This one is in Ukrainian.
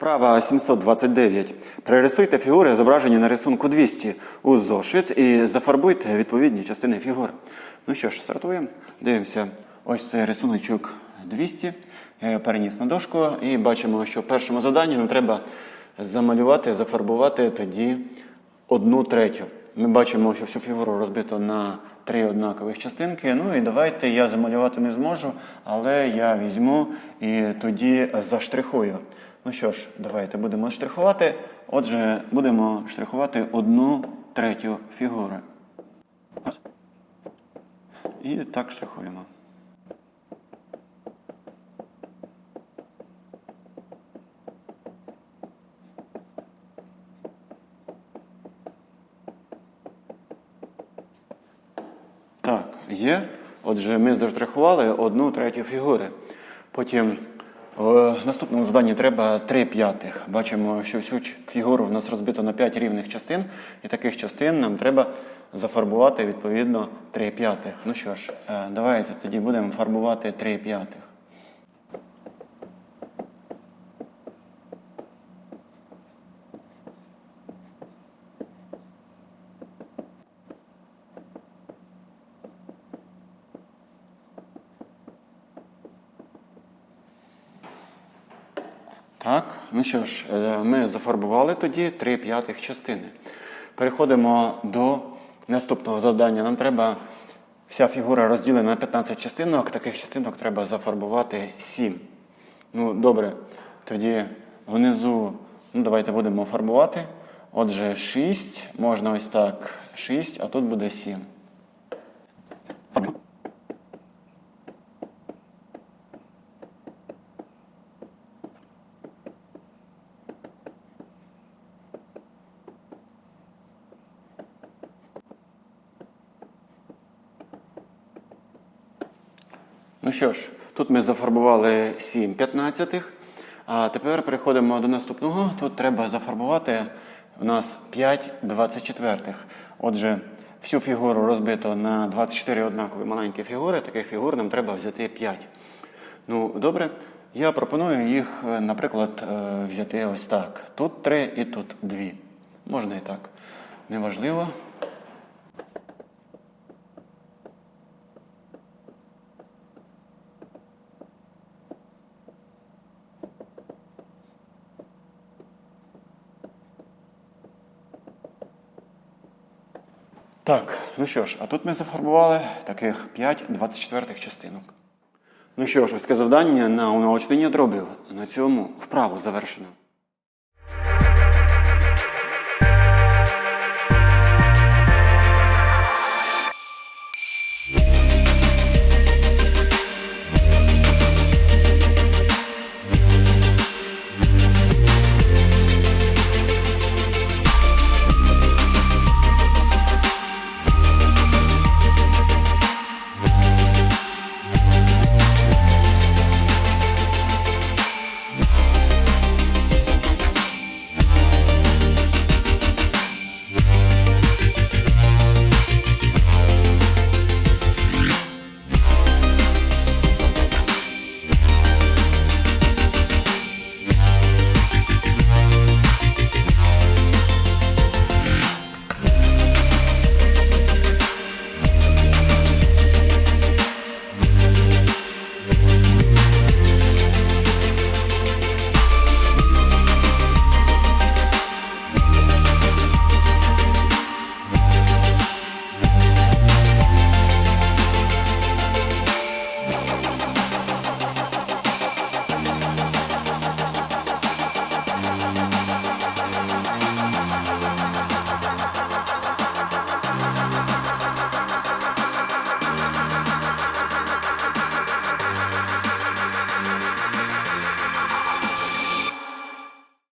Вправа 729. Перерисуйте фігури, зображені на рисунку 200 у зошит і зафарбуйте відповідні частини фігур. Ну що ж, стартуємо. Дивимося. Ось цей рисуночок 200. Я його переніс на дошку і бачимо, що в першому заданні нам треба замалювати, зафарбувати тоді одну третю. Ми бачимо, що всю фігуру розбито на три однакових частинки. Ну і давайте я замалювати не зможу, але я візьму і тоді заштрихую. Ну що ж, давайте будемо штрихувати. Отже, будемо штрихувати одну третю фігури. І так штрихуємо. Так, є. Отже, ми заштрихували одну третю фігури. Потім в наступному заданні треба 3 п'ятих. Бачимо, що всю фігуру в нас розбито на 5 рівних частин, і таких частин нам треба зафарбувати відповідно 3 п'ятих. Ну що ж, е, давайте тоді будемо фарбувати 3 п'ятих. Так, ну що ж, е, ми зафарбували тоді 3 п'ятих частини. Переходимо до наступного завдання. Нам треба вся фігура розділена на 15 частинок. Таких частинок треба зафарбувати 7. Ну, добре, тоді внизу, ну давайте будемо фарбувати. Отже, 6, можна ось так, 6, а тут буде 7. Ну що ж, тут ми зафарбували 7 п'ятнадцятих. А тепер переходимо до наступного. Тут треба зафарбувати у нас 5 двадцятичетвертих. Отже, всю фігуру розбито на 24 однакові маленькі фігури. Таких фігур нам треба взяти 5. Ну, добре. Я пропоную їх, е, наприклад, е, взяти ось так. Тут 3 і тут 2. Можна і так. Неважливо. Так, ну що ж, а тут ми зафарбували таких 5 24 частинок. Ну що ж, ось таке завдання на унаочнення дробів. На цьому вправу завершено.